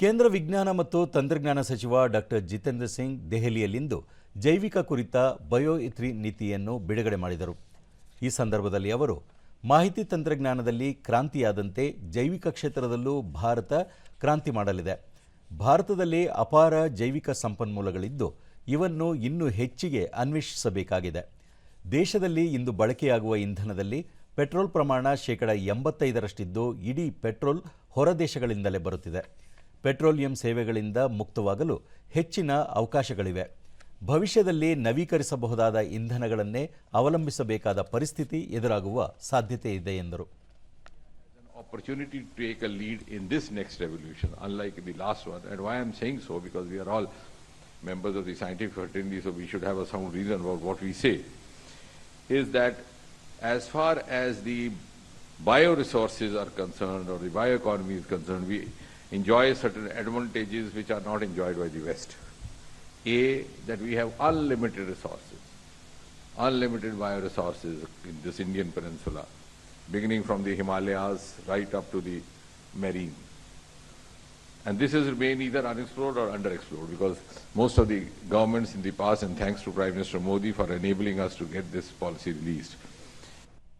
ಕೇಂದ್ರ ವಿಜ್ಞಾನ ಮತ್ತು ತಂತ್ರಜ್ಞಾನ ಸಚಿವ ಡಾಕ್ಟರ್ ಜಿತೇಂದ್ರ ಸಿಂಗ್ ದೆಹಲಿಯಲ್ಲಿಂದು ಜೈವಿಕ ಕುರಿತ ಬಯೋ ಇಥ್ರಿ ನೀತಿಯನ್ನು ಬಿಡುಗಡೆ ಮಾಡಿದರು. ಈ ಸಂದರ್ಭದಲ್ಲಿ ಅವರು, ಮಾಹಿತಿ ತಂತ್ರಜ್ಞಾನದಲ್ಲಿ ಕ್ರಾಂತಿಯಾದಂತೆ ಜೈವಿಕ ಕ್ಷೇತ್ರದಲ್ಲೂ ಭಾರತ ಕ್ರಾಂತಿ ಮಾಡಲಿದೆ. ಭಾರತದಲ್ಲಿ ಅಪಾರ ಜೈವಿಕ ಸಂಪನ್ಮೂಲಗಳಿದ್ದು, ಇವನ್ನು ಇನ್ನೂ ಹೆಚ್ಚಿಗೆ ಅನ್ವೇಷಿಸಬೇಕಾಗಿದೆ. ದೇಶದಲ್ಲಿ ಇಂದು ಬಳಕೆಯಾಗುವ ಇಂಧನದಲ್ಲಿ ಪೆಟ್ರೋಲ್ ಪ್ರಮಾಣ ಶೇಕಡ ಎಂಬತ್ತೈದರಷ್ಟಿದ್ದು ಇಡೀ ಪೆಟ್ರೋಲ್ ಹೊರದೇಶಗಳಿಂದಲೇ ಬರುತ್ತಿದೆ. ಪೆಟ್ರೋಲಿಯಂ ಸೇವೆಗಳಿಂದ ಮುಕ್ತವಾಗಲು ಹೆಚ್ಚಿನ ಅವಕಾಶಗಳಿವೆ ಭವಿಷ್ಯದಲ್ಲಿ ನವೀಕರಿಸಬಹುದಾದ ಇಂಧನಗಳನ್ನೇ ಅವಲಂಬಿಸಬೇಕಾದ ಪರಿಸ್ಥಿತಿ ಎದುರಾಗುವ ಸಾಧ್ಯತೆ ಇದೆ ಎಂದರು opportunity to take a lead in this next revolution, unlike the last one. And why I'm saying so, because we are all members of the scientific fraternity, so we should have a sound reason about what we say, is that as far as the bioresources are concerned or the bioeconomy is concerned, we enjoy certain advantages which are not enjoyed by the West. A, that we have unlimited resources, unlimited bioresources in this Indian peninsula beginning from the Himalayas right up to the marine. And this has remained either unexplored or underexplored because most of the governments in the past, and thanks to Prime Minister Modi for enabling us to get this policy released,